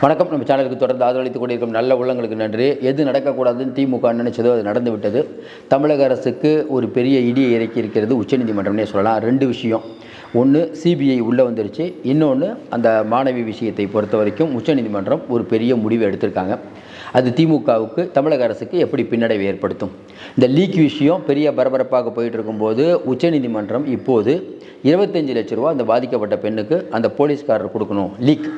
வணக்கம். நம்ம சேனலுக்கு தொடர்ந்து ஆதரவளித்துக் கொண்டிருக்கும் நல்ல உள்ளங்களுக்கு நன்றி. எது நடக்கக்கூடாதுன்னு திமுக நினைச்சதோ அது நடந்து விட்டது தமிழக அரசுக்கு ஒரு பெரிய இடியை இறக்கி இருக்கிறது உச்சநீதிமன்றம்னே சொல்லலாம். ரெண்டு விஷயம். ஒன்று சிபிஐ உள்ளே வந்துருச்சு. இன்னொன்று அந்த மாணவி விஷயத்தை பொறுத்த வரைக்கும் உச்சநீதிமன்றம் ஒரு பெரிய முடிவு எடுத்திருக்காங்க. அது திமுகவுக்கு தமிழக அரசுக்கு எப்படி பின்னடைவை ஏற்படுத்தும்? இந்த லீக் விஷயம் பெரிய பரபரப்பாக போயிட்டு இருக்கும்போது உச்சநீதிமன்றம் இப்போது இருபத்தஞ்சு லட்ச ரூபா அந்த பாதிக்கப்பட்ட பெண்ணுக்கு அந்த போலீஸ்காரர் கொடுக்கணும். லீக்.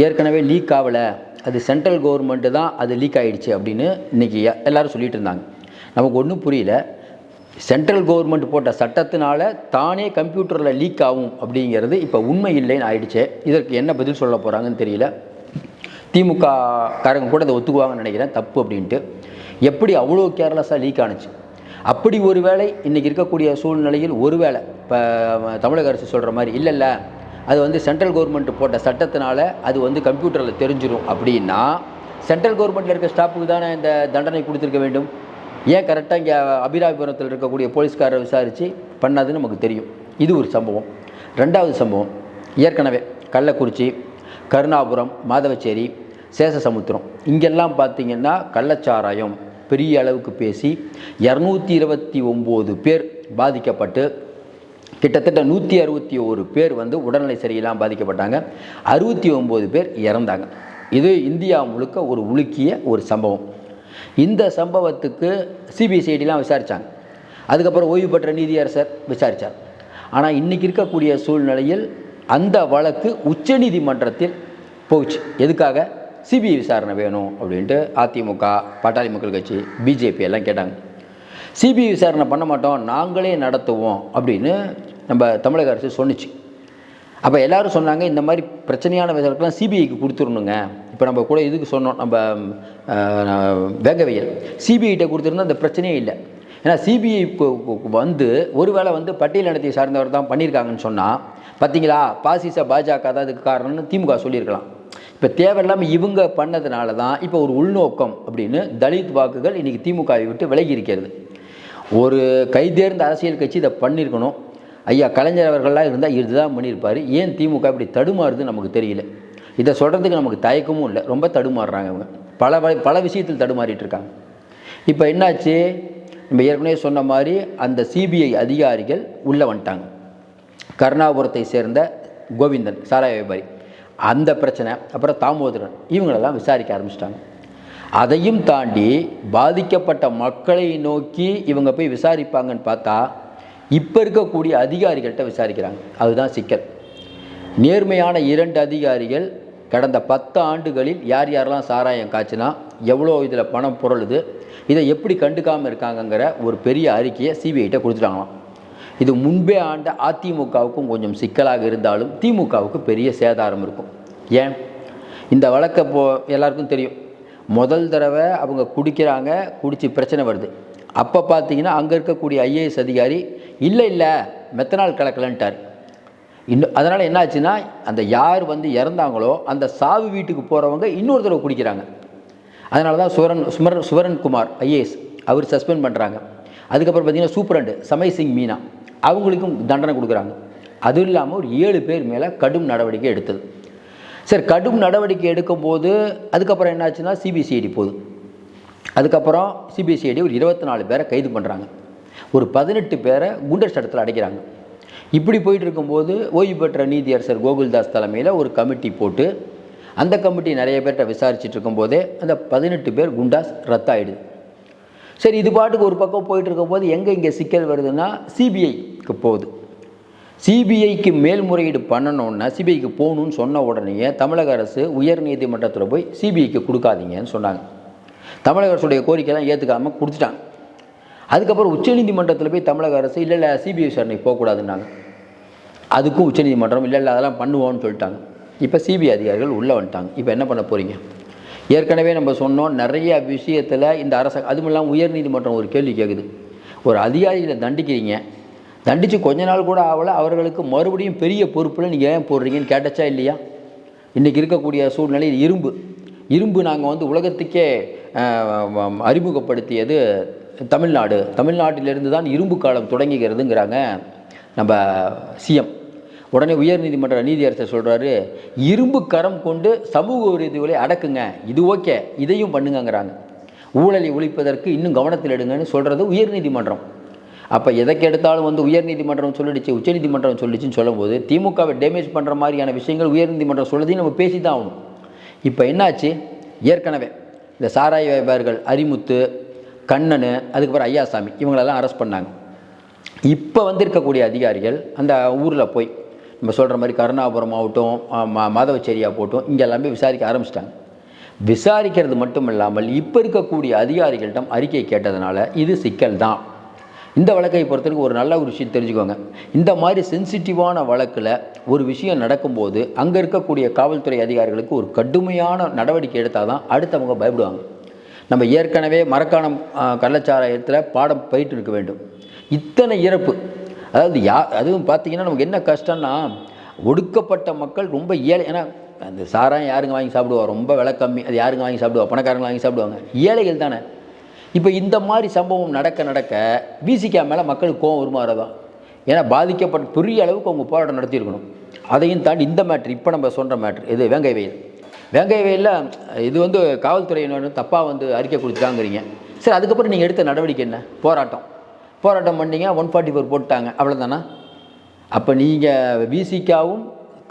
ஏற்கனவே லீக் ஆகலை. அது சென்ட்ரல் கவர்மெண்ட்டு தான் அது லீக் ஆகிடுச்சு அப்படின்னு இன்றைக்கி எல்லாரும் சொல்லிகிட்டு இருந்தாங்க. நமக்கு ஒன்றும் புரியல. சென்ட்ரல் கவர்மெண்ட் போட்ட சட்டத்தினால தானே கம்ப்யூட்டரில் லீக் ஆகும் அப்படிங்கிறது இப்போ உண்மை இல்லைன்னு ஆயிடுச்சு. இதற்கு என்ன பதில் சொல்ல போகிறாங்கன்னு தெரியல. திமுக காரங்க கூட அதை ஒத்துக்குவாங்கன்னு நினைக்கிறேன். தப்பு அப்படின்ட்டு. எப்படி அவ்வளோ கேர்லெஸ்ஸாக லீக் ஆணுச்சு அப்படி ஒரு வேளை இன்றைக்கி இருக்கக்கூடிய சூழ்நிலையில் ஒருவேளை இப்போ தமிழக அரசு சொல்கிற மாதிரி இல்லை இல்லை அது வந்து சென்ட்ரல் கவர்மெண்ட் போட்ட சட்டத்தினால அது வந்து கம்ப்யூட்டரில் தெரிஞ்சிடும் அப்படின்னா சென்ட்ரல் கவர்மெண்ட்டில் இருக்க ஸ்டாஃபுக்கு தானே இந்த தண்டனை கொடுத்துருக்க வேண்டும்? ஏன் கரெக்டாக இங்கே அபிராபுரத்தில் இருக்கக்கூடிய போலீஸ்காரரை விசாரித்து பண்ணாதுன்னு நமக்கு தெரியும். இது ஒரு சம்பவம். ரெண்டாவது சம்பவம் ஏற்கனவே கள்ளக்குறிச்சி கருணாபுரம் மாதவச்சேரி சேசசமுத்திரம். இங்கெல்லாம் பார்த்தீங்கன்னா கள்ளச்சாராயம் பெரிய அளவுக்கு பேசி இரநூத்தி இருபத்தி ஒம்பது பேர் பாதிக்கப்பட்டு கிட்டத்தட்ட நூற்றி அறுபத்தி ஒரு பேர் வந்து உடல்நிலை சரியில்லாமல் பாதிக்கப்பட்டாங்க. அறுபத்தி ஒம்பது பேர் இறந்தாங்க. இது இந்தியா முழுக்க ஒரு உலுக்கிய ஒரு சம்பவம். இந்த சம்பவத்துக்கு சிபிசிஐடிலாம் விசாரித்தாங்க அதுக்கப்புறம் ஓய்வு பெற்ற நீதியரசர் விசாரித்தார் ஆனால் இன்றைக்கி இருக்கக்கூடிய சூழ்நிலையில் அந்த வழக்கு உச்சநீதிமன்றத்தில் போச்சு எதுக்காக? சிபிஐ விசாரணை வேணும் அப்படின்ட்டு அதிமுக பாட்டாளி மக்கள் கட்சி பிஜேபி எல்லாம் கேட்டாங்க. சிபிஐ விசாரணை பண்ண மாட்டோம் நாங்களே நடத்துவோம் அப்படின்னு நம்ம தமிழக அரசு சொன்னிச்சு. அப்போ எல்லாரும் சொன்னாங்க இந்த மாதிரி பிரச்சனையான விசாரணைக்கெல்லாம் சிபிஐக்கு கொடுத்துடணுங்க. இப்போ நம்ம கூட இதுக்கு சொன்னோம் நம்ம அஹ், சிபிஐட்ட கொடுத்துருந்தா அந்த பிரச்சனையே இல்லை. ஏன்னா சிபிஐ வந்து ஒருவேளை வந்து பட்டியல் நடத்திய சார்ந்தவர் தான் பண்ணியிருக்காங்கன்னு சொன்னால் பார்த்தீங்களா பாசிச பாஜக தான் அதுக்கு காரணம்னு திமுக சொல்லியிருக்கலாம். இப்போ தேவையில்லாமல் இவங்க பண்ணதுனால தான் இப்போ ஒரு உள்நோக்கம் அப்படின்னு தலித் வாக்குகள் இன்றைக்கி திமுகவை விட்டு விலகி இருக்கிறது. ஒரு கைதேர்ந்த அரசியல் கட்சி இதை பண்ணியிருக்கணும். ஐயா கலைஞர் அவர்கள்லாம் இருந்தால் இதுதான் பண்ணியிருப்பார். ஏன் திமுக இப்படி தடுமாறுதுன்னு நமக்கு தெரியல. இதை சொல்கிறதுக்கு நமக்கு தயக்கமும் இல்லை. ரொம்ப தடுமாறுறாங்க அவங்க பல வ- பல விஷயத்தில் தடுமாறிட்டு இருக்காங்க. இப்போ என்னாச்சு? நம்ம ஏற்கனவே சொன்ன மாதிரி அந்த சிபிஐ அதிகாரிகள் உள்ளே வந்துட்டாங்க. கருணாபுரத்தை சேர்ந்த கோவிந்தன் சாராய வியாபாரி. அந்த பிரச்சனை அப்புறம் தாமோதரன் இவங்களெல்லாம் விசாரிக்க ஆரம்பிச்சிட்டாங்க. அதையும் தாண்டி பாதிக்கப்பட்ட மக்களை நோக்கி இவங்க போய் விசாரிப்பாங்கன்னு பார்த்தா இப்போ இருக்கக்கூடிய அதிகாரிகள்கிட்ட விசாரிக்கிறாங்க. அதுதான் சிக்கல். நேர்மையான இரண்டு அதிகாரிகள் கடந்த பத்து ஆண்டுகளில் யார் யாரெல்லாம் சாராயம் காய்ச்சினா எவ்வளோ இதில் பணம் புரளுது இதை எப்படி கண்டுக்காமல் இருக்காங்கங்கிற ஒரு பெரிய அறிக்கையை சிபிஐட்ட கொடுத்துட்டாங்களாம். இது முன்பே ஆண்ட அதிமுகவுக்கும் கொஞ்சம் சிக்கலாக இருந்தாலும் திமுகவுக்கு பெரிய சேதாரம் இருக்கும். ஏன்? இந்த வழக்கை போ எல்லாருக்கும் தெரியும். முதல் தடவை அவங்க குடிக்கிறாங்க குடித்து பிரச்சனை வருது. அப்போ பார்த்தீங்கன்னா அங்கே இருக்கக்கூடிய ஐஏஎஸ் அதிகாரி இல்லை இல்லை மெத்தனால் கலக்கலன்ட்டார். இன்னும் அதனால் என்னாச்சுன்னா அந்த யார் வந்து இறந்தாங்களோ அந்த சாவு வீட்டுக்கு போகிறவங்க இன்னொரு தடவை குடிக்கிறாங்க. அதனால தான் சுவரன் சுமரன் சுவரன்குமார் ஐஏஎஸ் அவர் சஸ்பெண்ட் பண்ணுறாங்க அதுக்கப்புறம் பார்த்தீங்கன்னா சூப்பரண்டு சமய் சிங் மீனா அவங்களுக்கும் தண்டனை கொடுக்குறாங்க. அதுவும் இல்லாமல் ஒரு ஏழு பேர் மேலே கடும் நடவடிக்கை எடுத்தது. சரி கடும் நடவடிக்கை எடுக்கும்போது அதுக்கப்புறம் என்னாச்சுன்னா சிபிசிஐடி போகுது. அதுக்கப்புறம் சிபிசிஐடி ஒரு இருபத்தி நாலு பேரை கைது பண்ணுறாங்க ஒரு பதினெட்டு பேரை குண்டர் சட்டத்தில் அடைக்கிறாங்க. இப்படி போயிட்டு இருக்கும்போது ஓய்வு பெற்ற நீதியரசர் கோகுல்தாஸ் தலைமையில் ஒரு கமிட்டி போட்டு அந்த கமிட்டி நிறைய பேர்கிட்ட விசாரிச்சுட்டு இருக்கும்போதே அந்த பதினெட்டு பேர் குண்டாஸ் ரத்தாயிடுது. சரி இது பாட்டுக்கு ஒரு பக்கம் போயிட்டு இருக்கும்போது எங்கே இங்கே சிக்கல் வருதுன்னா சிபிஐக்கு போகுது. சிபிஐக்கு மேல்முறையீடு பண்ணணுன்னா சிபிஐக்கு போகணும்னு சொன்ன உடனேயே தமிழக அரசு உயர் நீதிமன்றத்தில் போய் சிபிஐக்கு கொடுக்காதீங்கன்னு சொன்னாங்க. தமிழக அரசுடைய கோரிக்கையெல்லாம் ஏற்றுக்காமல் கொடுத்துட்டாங்க அதுக்கப்புறம் உச்சநீதிமன்றத்தில் போய் தமிழக அரசு இல்லை இல்லை சிபிஐ விசாரணை போகக்கூடாதுன்னாங்க. அதுக்கும் உச்சநீதிமன்றம் இல்லை இல்லை அதெல்லாம் பண்ணுவோம்னு சொல்லிட்டாங்க. இப்போ சிபிஐ அதிகாரிகள் உள்ளே வந்துட்டாங்க. இப்போ என்ன பண்ண போகிறீங்க ஏற்கனவே நம்ம சொன்னோம் நிறைய விஷயத்தில் இந்த அரசு அதுவும் இல்லாமல் உயர்நீதிமன்றம் ஒரு கேள்வி கேட்குது ஒரு அதிகாரிகளை தண்டிக்கிறீங்க. தண்டித்து கொஞ்ச நாள் கூட ஆகலை. அவர்களுக்கு மறுபடியும் பெரிய பொறுப்பில் நீங்கள் ஏன் போடுறீங்கன்னு கேட்டச்சா இல்லையா? இன்றைக்கி இருக்கக்கூடிய சூழ்நிலையில் இரும்பு. இரும்பு நாங்கள் வந்து உலகத்துக்கே அறிமுகப்படுத்தியது தமிழ்நாடு. தமிழ்நாட்டிலிருந்து தான் இரும்பு காலம் தொடங்குகிறதுங்கிறாங்க நம்ம சிஎம் உடனே உயர்நீதிமன்ற நீதியரசர் சொல்கிறாரு இரும்பு கரம் கொண்டு சமூக விரோதிகளை அடக்குங்க. இது ஓகே இதையும் பண்ணுங்கங்கிறாங்க. ஊழலை ஒழிப்பதற்கு இன்னும் கவனத்தில் எடுங்கன்னு சொல்கிறது உயர்நீதிமன்றம் அப்போ எதைக்கு எடுத்தாலும் வந்து உயர்நீதிமன்றம் சொல்லிடுச்சு உச்சநீதிமன்றம் சொல்லிடுச்சுன்னு சொல்லும்போது திமுகவை டேமேஜ் பண்ணுற மாதிரியான விஷயங்கள் உயர்நீதிமன்றம் சொல்லுறதையும் நம்ம பேசி தான் ஆகணும். இப்போ என்னாச்சு? ஏற்கனவே இந்த சாராய வியாபாரிகள் அரிமுத்து கண்ணனு அதுக்கப்புறம் ஐயாசாமி இவங்களெல்லாம் அரெஸ்ட் பண்ணாங்க. இப்போ வந்திருக்கக்கூடிய அதிகாரிகள் அந்த ஊரில் போய் நம்ம சொல்கிற மாதிரி கருணாபுரம் ஆகட்டும் ம மாதவச்சேரியா போட்டும் இங்கே எல்லாமே விசாரிக்க ஆரம்பிச்சிட்டாங்க. விசாரிக்கிறது மட்டும் இல்லாமல் இப்போ இருக்கக்கூடிய அதிகாரிகளிடம் அறிக்கை கேட்டதுனால இது சிக்கல் தான் இந்த வழக்கை பொறுத்தவரைக்கும் ஒரு நல்ல ஒரு விஷயம் தெரிஞ்சுக்கோங்க. இந்த மாதிரி சென்சிட்டிவான வழக்கில் ஒரு விஷயம் நடக்கும்போது அங்கே இருக்கக்கூடிய காவல்துறை அதிகாரிகளுக்கு ஒரு கடுமையான நடவடிக்கை எடுத்தால் தான் அடுத்தவங்க பயப்படுவாங்க. நம்ம ஏற்கனவே மரக்காணம் கள்ளச்சாராயத்தில் பாடம் போயிட்டு இருக்க வேண்டும். இத்தனை இறப்பு. அதாவது யா அதுவும் பார்த்தீங்கன்னா நமக்கு என்ன கஷ்டம்னா ஒடுக்கப்பட்ட மக்கள் ரொம்ப ஏழை ஏன்னா அந்த சாராயம் யாருங்க வாங்கி சாப்பிடுவா? ரொம்ப விலை கம்மி. அது யாருங்க வாங்கி சாப்பிடுவா? பணக்காரங்க வாங்கி சாப்பிடுவாங்க. ஏழைகள் தானே. இப்போ இந்த மாதிரி சம்பவம் நடக்க நடக்க பிசிகா மேலே மக்களுக்கு கோவம் உருமாறதான் ஏன்னா பாதிக்கப்பட்ட பெரிய அளவுக்கு அவங்க போராட்டம் நடத்தியிருக்கணும். அதையும் தாண்டி இந்த மேட்ரு இப்போ நம்ம சொல்கிற மேட்ரு இது வேங்கை வயல். வேங்கை வயலில் இது வந்து காவல்துறையினர் தப்பாக வந்து அறிக்கை கொடுத்துட்டாங்கிறீங்க. சரி அதுக்கப்புறம் நீங்கள் எடுத்த நடவடிக்கை என்ன? போராட்டம். போராட்டம் பண்ணீங்க ஒன் ஃபார்ட்டி ஃபோர் போட்டாங்க அவ்வளோதானா அப்போ நீங்கள் விசிகாவும்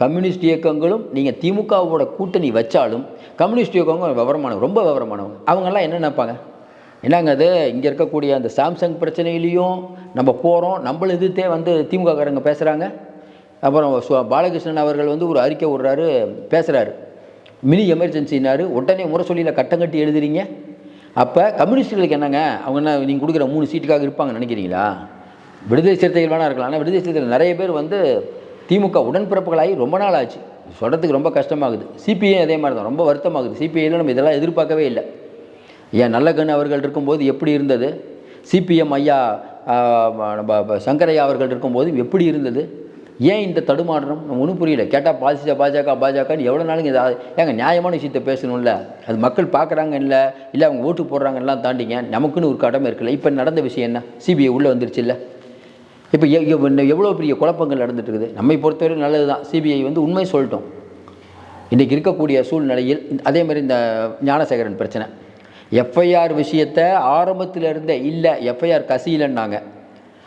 கம்யூனிஸ்ட் இயக்கங்களும் நீங்கள் திமுகவோட கூட்டணி வச்சாலும் கம்யூனிஸ்ட் இயக்கங்களும் விவரமானவங்க ரொம்ப விவரமானவங்க. அவங்கெல்லாம் என்ன நினைப்பாங்க? என்னங்க அது? இங்கே இருக்கக்கூடிய அந்த சாம்சங் பிரச்சனையிலையும் நம்ம போகிறோம் நம்மள எதிர்த்தே வந்து திமுககாரங்க பேசுகிறாங்க அப்புறம் சு- பாலகிருஷ்ணன் அவர்கள் வந்து ஒரு அறிக்கை விடுறாரு பேசுகிறாரு மினி எமர்ஜென்சினாரு உடனே முரசொலியில் கட்டம் கட்டி எழுதுறீங்க. அப்போ கம்யூனிஸ்டுகளுக்கு என்னங்க? அவங்க என்ன நீங்கள் கொடுக்குற மூணு சீட்டுக்காக இருப்பாங்க நினைக்கிறீங்களா? விடுதலை சிறுத்தைகள் வேணா இருக்கலாம். ஆனால் விடுதலை சிறுத்தைகள் நிறைய பேர் வந்து திமுக உடன்பிறப்புகளாகி ரொம்ப நாள் ஆச்சு சொல்கிறதுக்கு ரொம்ப கஷ்டமாகுது. சிபிஐ அதே மாதிரி தான். ரொம்ப வருத்தமாகுது. சிபிஐயில் நம்ம இதெல்லாம் எதிர்பார்க்கவே இல்லை. ஏன் நல்லகண்ணு அவர்கள் இருக்கும்போது எப்படி இருந்தது? சிபிஎம் ஐயா நம்ம சங்கரையா அவர்கள் இருக்கும்போது எப்படி இருந்தது? ஏன் இந்த தடுமாற்றம்? நம்ம ஒன்றும் புரியல. கேட்டால் பாசிச்ச பாஜக பாஜகன்னு எவ்வளோ நாளுங்க இதை ஏங்க நியாயமான விஷயத்தை பேசணும்ல? அது மக்கள் பார்க்குறாங்க இல்லை? இல்லை அவங்க ஓட்டு போடுறாங்கலாம் தாண்டிங்க. நமக்குன்னு ஒரு கடமை இருக்குல்ல. இப்போ நடந்த விஷயம் என்ன? சிபிஐ உள்ளே வந்துருச்சு இல்லை? இப்போ எவ்வளோ பெரிய குழப்பங்கள் நடந்துட்டு இருக்குது நம்மை பொறுத்தவரை நல்லது தான் சிபிஐ வந்து உண்மை சொல்லிட்டோம். இன்றைக்கி இருக்கக்கூடிய சூழ்நிலையில் அதே மாதிரி இந்த ஞானசேகரன் பிரச்சனை. எஃப்ஐஆர் விஷயத்தை ஆரம்பத்தில் இருந்தே இல்லை எஃப்ஐஆர் கசியலைன்னாங்க.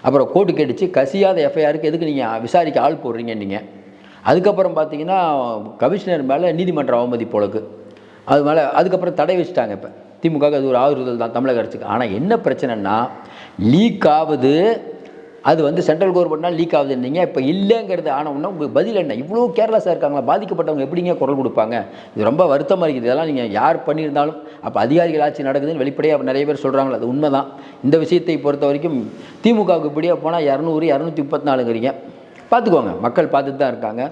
அப்புறம் கோர்ட்டு கேட்டுச்சு கசியாத எஃப்ஐஆருக்கு எதுக்கு நீங்கள் விசாரிக்க ஆள் போடுறீங்க நீங்கள் அதுக்கப்புறம் பார்த்தீங்கன்னா கமிஷனர் மேலே நீதிமன்ற அவமதி போலக்கு. அது மேலே அதுக்கப்புறம் தடை வச்சுட்டாங்க இப்போ. திமுக அது ஒரு ஆறுதல் தான் தமிழக அரசுக்கு. ஆனால் என்ன பிரச்சனைன்னா லீக் ஆகுது அது வந்து சென்ட்ரல் கவர்மெண்ட்னால் லீக் ஆகுதுன்னீங்க இப்போ இல்லைங்கிறது ஆனவுடனே உங்களுக்கு பதில் என்ன? இவ்வளோ கேர்லெஸ்ஸாக இருக்காங்களா? பாதிக்கப்பட்டவங்க எப்படிங்க குரல் கொடுப்பாங்க? இது ரொம்ப வருத்தமாக இருக்குது. இதெல்லாம் நீங்கள் யார் பண்ணியிருந்தாலும் அப்போ அதிகாரிகள் ஆட்சி நடக்குதுன்னு வெளிப்படையாக நிறைய பேர் சொல்கிறாங்களா அது உண்மை தான் இந்த விஷயத்தை பொறுத்த வரைக்கும் திமுகவுக்கு இப்படியே போனால் இரநூறு இரநூத்தி முப்பத்தி நாலுங்கிறீங்க பார்த்துக்கோங்க மக்கள் பார்த்துட்டு தான் இருக்காங்க.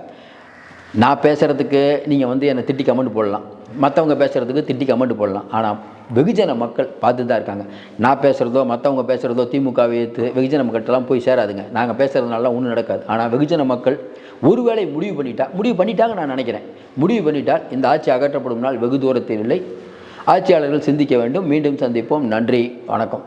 நான் பேசுகிறதுக்கு நீங்கள் வந்து என்னை திட்டி கமெண்ட் போடலாம். மற்றவங்க பேசுகிறதுக்கு திட்டி கமெண்ட் போடலாம். ஆனால் வெகுஜன மக்கள் பார்த்து தான் இருக்காங்க. நான் பேசுகிறதோ மற்றவங்க பேசுகிறதோ திமுகவை ஏற்று வெகுஜன மக்கள்கிட்டலாம் போய் சேராதுங்க. நாங்கள் பேசுகிறதுனால ஒன்றும் நடக்காது. ஆனால் வெகுஜன மக்கள் ஒருவேளை முடிவு பண்ணிட்டா முடிவு பண்ணிட்டாங்க நான் நினைக்கிறேன். முடிவு பண்ணிட்டால் இந்த ஆட்சி அகற்றப்படும் நாள் வெகு தூரத்தில் இல்லை. ஆட்சியாளர்கள் சிந்திக்க வேண்டும். மீண்டும் சந்திப்போம். நன்றி. வணக்கம்.